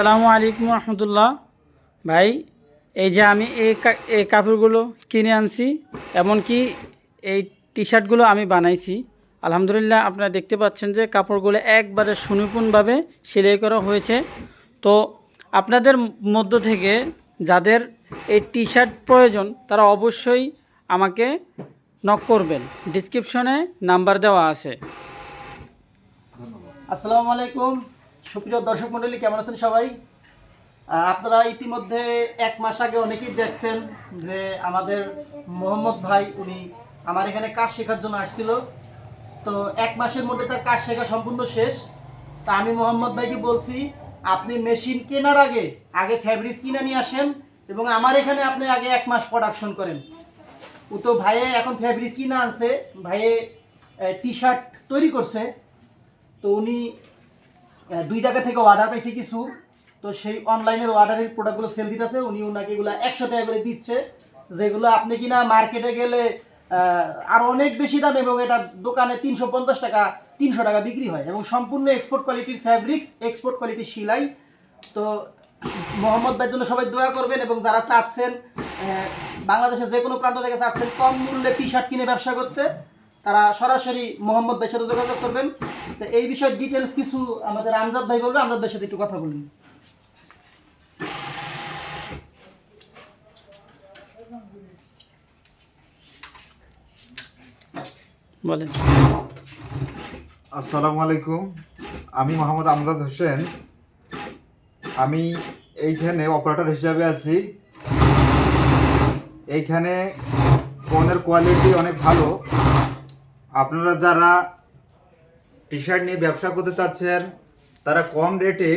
আসসালামু আলাইকুম রহমতুল্লাহ। ভাই, এই যে আমি এই এই কাপড়গুলো কিনে আনছি, এমনকি এই টি শার্টগুলো আমি বানাইছি। আলহামদুলিল্লাহ আপনারা দেখতে পাচ্ছেন যে কাপড়গুলো একবারে সুনিপুণভাবে সেলাই করা হয়েছে। তো আপনাদের মধ্য থেকে যাদের এই টি শার্ট প্রয়োজন, তারা অবশ্যই আমাকে নক করবেন। ডিসক্রিপশনে নাম্বার দেওয়া আছে। আসসালামু আলাইকুম। সুপ্রিয় দর্শক মণ্ডলী, কেমন আছেন সবাই? আপনারা ইতিমধ্যে এক মাস আগে অনেকেই দেখছেন যে আমাদের মোহাম্মদ ভাই, উনি আমার এখানে কাজ শেখার জন্য আসছিল। তো এক মাসের মধ্যে তার কাজ শেখা সম্পূর্ণ শেষ। তা আমি মোহাম্মদ ভাইকে বলছি, আপনি মেশিন কেনার আগে আগে ফ্যাব্রিক্স কিনে নিয়ে আসেন এবং আমার এখানে আপনি আগে এক মাস প্রোডাকশন করেন। ও তো ভাইয়ে এখন ফ্যাব্রিক্স কিনে আনছে, ভাইয়ে টি শার্ট তৈরি করছে। তো উনি দুই জায়গা থেকে অর্ডার পাইছে কিছু। তো সেই অনলাইনের অর্ডারের প্রোডাক্টগুলো সেল দিতেছে, উনি ওনাকে এগুলো একশো টাকা করে দিচ্ছে, যেগুলো আপনি কিনা মার্কেটে গেলে আর অনেক বেশি দাম এবং এটা দোকানে তিনশো পঞ্চাশ টাকা, তিনশো টাকা বিক্রি হয় এবং সম্পূর্ণ এক্সপোর্ট কোয়ালিটির ফ্যাব্রিক্স এক্সপোর্ট কোয়ালিটির সিলাই। তো মোহাম্মদ ভাইয়ের জন্য সবাই দোয়া করবেন এবং যারা চাচ্ছেন বাংলাদেশের যে কোনো প্রান্ত থেকে চাচ্ছেন, কম মূল্যে টি শার্ট কিনে ব্যবসা করতে তারা সরাসরি মোহাম্মদ ভাইয়ের সাথে যোগাযোগ করবেন। তো এই বিষয়ে ডিটেলস কিছু আমাদের আমজাদ ভাই বলবে আমজাদ ভাইয়ের সাথে একটু কথা বলুন। বলেন। আসসালামু আলাইকুম আমি মোহাম্মদ আমজাদ হোসেন। আমি এইখানে অপারেটর হিসাবে আছি। এইখানে ফোনের কোয়ালিটি অনেক ভালো। আপনারা যারা টি শার্ট নিয়ে ব্যবসা করতে চাচ্ছেন তারা কম রেটে